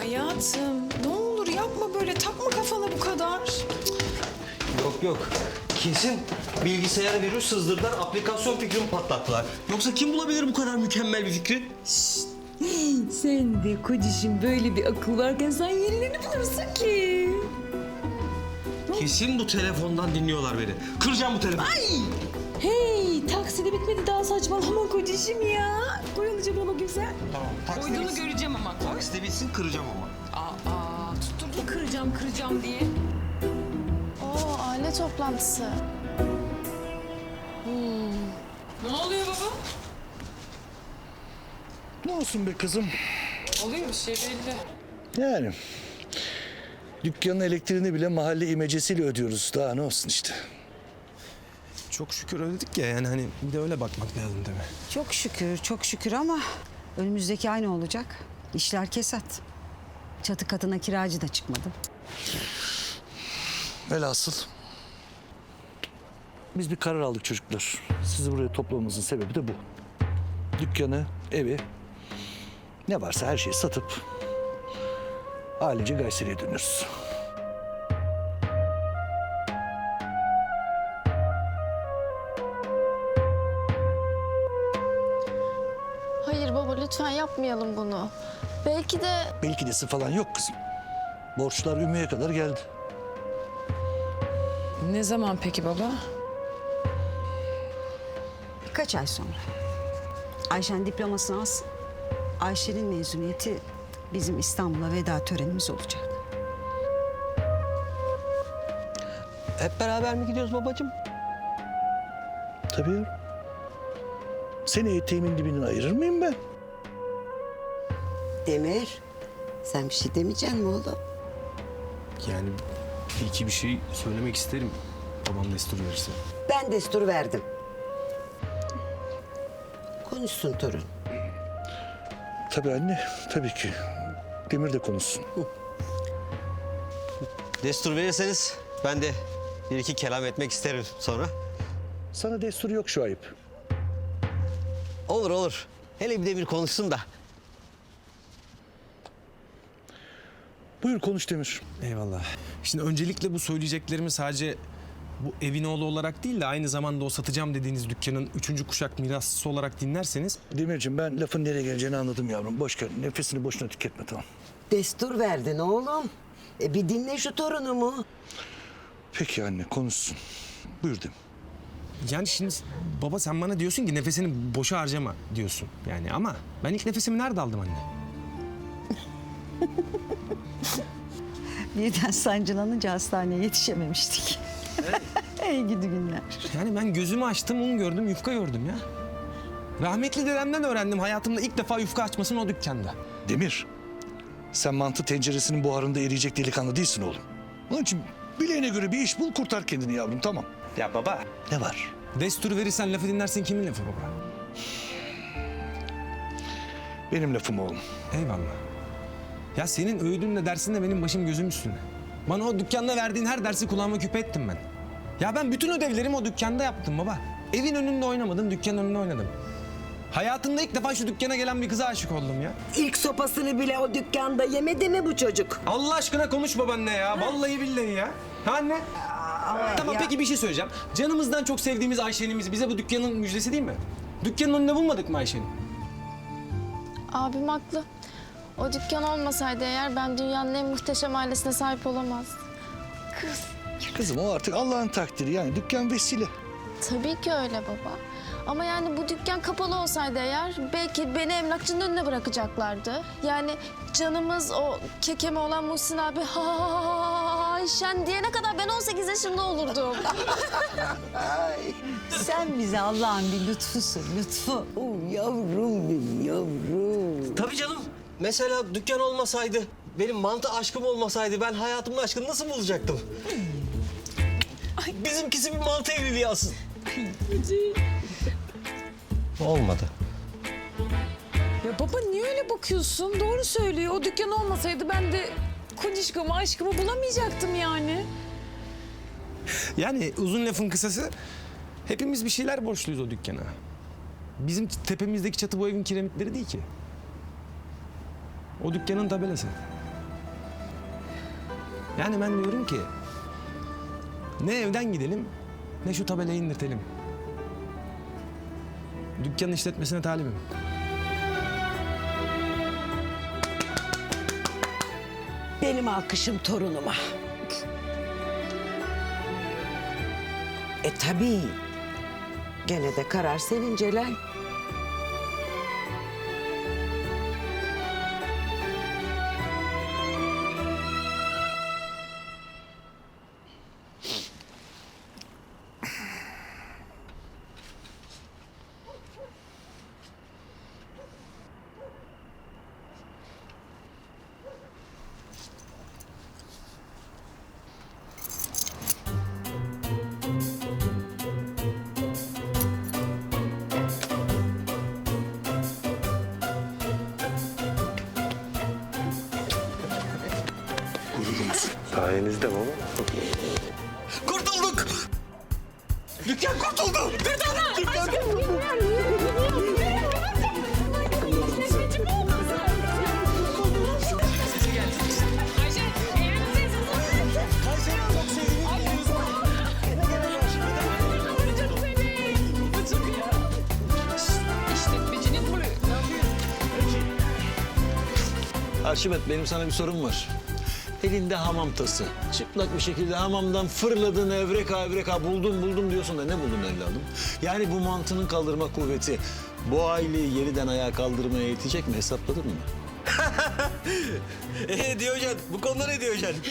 Hayatım ne olur yapma böyle takma kafana bu kadar. Yok yok. Kesin bilgisayara virüs sızdırdılar, aplikasyon fikrimi patlattılar. Yoksa kim bulabilir bu kadar mükemmel bir fikri? Sen de kocişim böyle bir akıl varken sen yenilerini bulursun ki. Kesin bu telefondan dinliyorlar beni. Kıracağım bu telefonu. Hey takside bitmedi daha saçmalama kocişim ya. Koyulacağım ama güzel. Tamam. Takside Koyduğunu bitsin. göreceğim ama. Takside bitsin kıracağım ama. Aa, tutturdu kıracağım kıracağım diye. Oo aile toplantısı. Ne oluyor baba? Ne olsun be kızım? Oluyor bir şey belli. Yani dükkanın elektriğini bile mahalle imecesiyle ödüyoruz. Daha ne olsun işte. Çok şükür ödedik ya yani hani bir de öyle bakmak lazım değil mi? Çok şükür, çok şükür ama önümüzdeki ay ne olacak? İşler kesat. Çatı katına kiracı da çıkmadı. Velhasıl biz bir karar aldık çocuklar. Sizi buraya toplamamızın sebebi de bu. Dükkanı, evi, ne varsa her şeyi satıp ailece Gayseri'ye dönüyoruz. Hayır baba lütfen yapmayalım bunu. Belki de Belki desi falan yok kızım. Borçlar Ümmü'ye kadar geldi. Ne zaman peki baba? Birkaç ay sonra. Ayşen diplomasını alsın. Ayşe'nin mezuniyeti bizim İstanbul'a veda törenimiz olacak. Hep beraber mi gidiyoruz babacığım? Tabii. Seni eteğimin dibinden ayırır mıyım ben? Demir, sen bir şey demeyecek mi oğlum? Yani iki bir şey söylemek isterim babam destur verirse. Ben destur verdim. Konuşsun torun. Tabii anne, tabii ki. Demir de konuşsun. Destur verirseniz ben de bir iki kelam etmek isterim sonra. Sana destur yok şu ayıp. Olur olur. Hele bir de bir konuşsun da. Buyur konuş Demir. Eyvallah. Şimdi öncelikle bu söyleyeceklerimi sadece bu evin oğlu olarak değil de aynı zamanda o satacağım dediğiniz dükkanın üçüncü kuşak mirasçısı olarak dinlerseniz Demirciğim ben lafın nereye geleceğini anladım yavrum. Boş ver. Nefesini boşuna tüketme tamam. Destur verdin oğlum. E bir dinle şu torunumu. Peki anne konuşsun. Buyur Demir. Yani şimdi baba sen bana diyorsun ki nefesini boşa harcama diyorsun yani ama ben ilk nefesimi nerede aldım anne? Birden sancılanınca hastaneye yetişememiştik. Ey gidi günler. Yani ben gözümü açtım un gördüm yufka gördüm ya. Rahmetli dedemden öğrendim hayatımda ilk defa yufka açmasını o dükkanda. Demir. Sen mantı tenceresinin buharında eriyecek delikanlı değilsin oğlum. Onun için bileğine göre bir iş bul kurtar kendini yavrum tamam. Ya baba. Ne var? Destur verirsen lafı dinlersin kimin lafı baba? Benim lafım oğlum. Eyvallah. Ya senin öğüdünle dersinle benim başım gözüm üstüne. Bana o dükkanda verdiğin her dersi kulağıma küpe ettim ben. Ya ben bütün ödevlerimi o dükkanda yaptım baba. Evin önünde oynamadım, dükkanın önünde oynadım. Hayatımda ilk defa şu dükkana gelen bir kıza aşık oldum ya. İlk sopasını bile o dükkanda yemedi mi bu çocuk? Allah aşkına konuş babaanne ya. Vallahi billahi ya. Ha anne? Tamam peki bir şey söyleyeceğim. Canımızdan çok sevdiğimiz Ayşe'nimiz bize bu dükkanın müjdesi değil mi? Dükkanın önünde bulmadık mı Ayşe'ni? abim haklı. O dükkan olmasaydı eğer ben dünyanın en muhteşem ailesine sahip olamazdım. Kız. Kızım o artık Allah'ın takdiri yani dükkan vesile. Tabii ki öyle baba. Ama yani bu dükkan kapalı olsaydı eğer belki beni emlakçının önüne bırakacaklardı. Yani canımız o kekeme olan Muhsin abi ha ha ha ha Ayşen diyene kadar ben 18 yaşında olurdum. Sen bize Allah'ın bir lütfusun, lütfu. Oh, yavrum benim yavrum. Tabii canım. Mesela dükkan olmasaydı, benim mantı aşkım olmasaydı ben hayatımın aşkını nasıl bulacaktım? Bizimkisi bir mantı evliliği aslında. Olmadı. Ya baba niye öyle bakıyorsun? Doğru söylüyor. O dükkan olmasaydı ben de kocişkamı aşkımı bulamayacaktım yani. Yani uzun lafın kısası hepimiz bir şeyler borçluyuz o dükkana. Bizim tepemizdeki çatı bu evin kiremitleri değil ki. O dükkanın tabelası. Yani ben diyorum ki ne evden gidelim ne şu tabelayı indirtelim. Dükkanın işletmesine talibim. Benim alkışım torunuma. E tabii. Gene de karar senin Celal. Sayenizde baba. Kurtulduk! Dükkan kurtuldu! Dükkan Arşimet benim sana bir sorum var. Elinde hamam tası. Çıplak bir şekilde hamamdan fırladın evreka evreka buldum buldum diyorsun da ne buldun evladım? Yani bu mantının kaldırma kuvveti bu aileyi yeniden ayağa kaldırmaya yetecek mi hesapladın mı? Ee Diyojen, bu konuda ne Diyojen?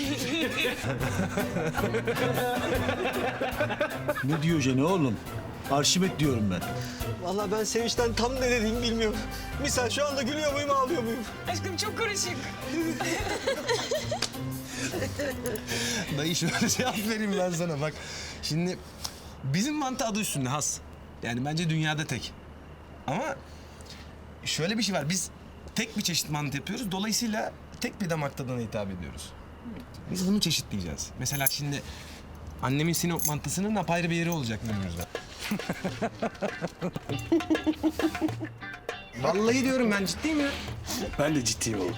Ne diyor ne oğlum? Arşimet diyorum ben. Vallahi ben sevinçten tam ne dediğimi bilmiyorum. Misal şu anda gülüyor muyum, ağlıyor muyum? Aşkım çok karışık. Dayı şöyle cevap vereyim ben sana bak. Şimdi bizim mantı adı üstünde has. Yani bence dünyada tek. Ama şöyle bir şey var. Biz tek bir çeşit mantı yapıyoruz. Dolayısıyla tek bir damak tadına hitap ediyoruz. Biz bunu çeşitleyeceğiz. Mesela şimdi annemin Sinop mantısının apayrı bir yeri olacak menümüzde. Vallahi diyorum ben ciddiyim ya. Ben de ciddiyim oğlum.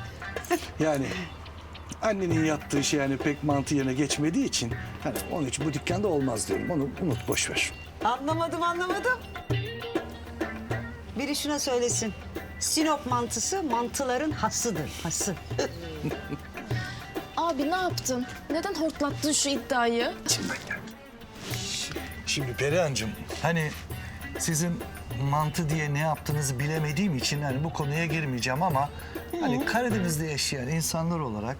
Yani annenin yaptığı şey yani pek mantı yerine geçmediği için hani onun için bu dükkanda olmaz diyorum. Onu unut boş ver. Anlamadım anlamadım. Biri şuna söylesin. Sinop mantısı mantıların hasıdır. Hası. Abi ne yaptın? Neden hortlattın şu iddiayı? Şimdi Perihan'cığım hani sizin mantı diye ne yaptığınızı bilemediğim için hani bu konuya girmeyeceğim ama hani Karadeniz'de yaşayan insanlar olarak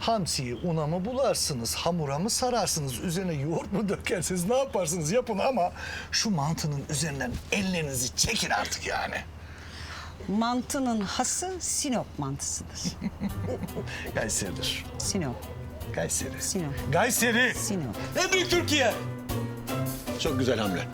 hamsiyi una mı bularsınız, hamura mı sararsınız, üzerine yoğurt mu dökersiniz ne yaparsınız yapın ama şu mantının üzerinden ellerinizi çekin artık yani. Mantının hası Sinop mantısıdır. Kayseri'dir. Sinop, Kayseri. Sinop, Kayseri. Sinop. En büyük Türkiye. Çok güzel hamle.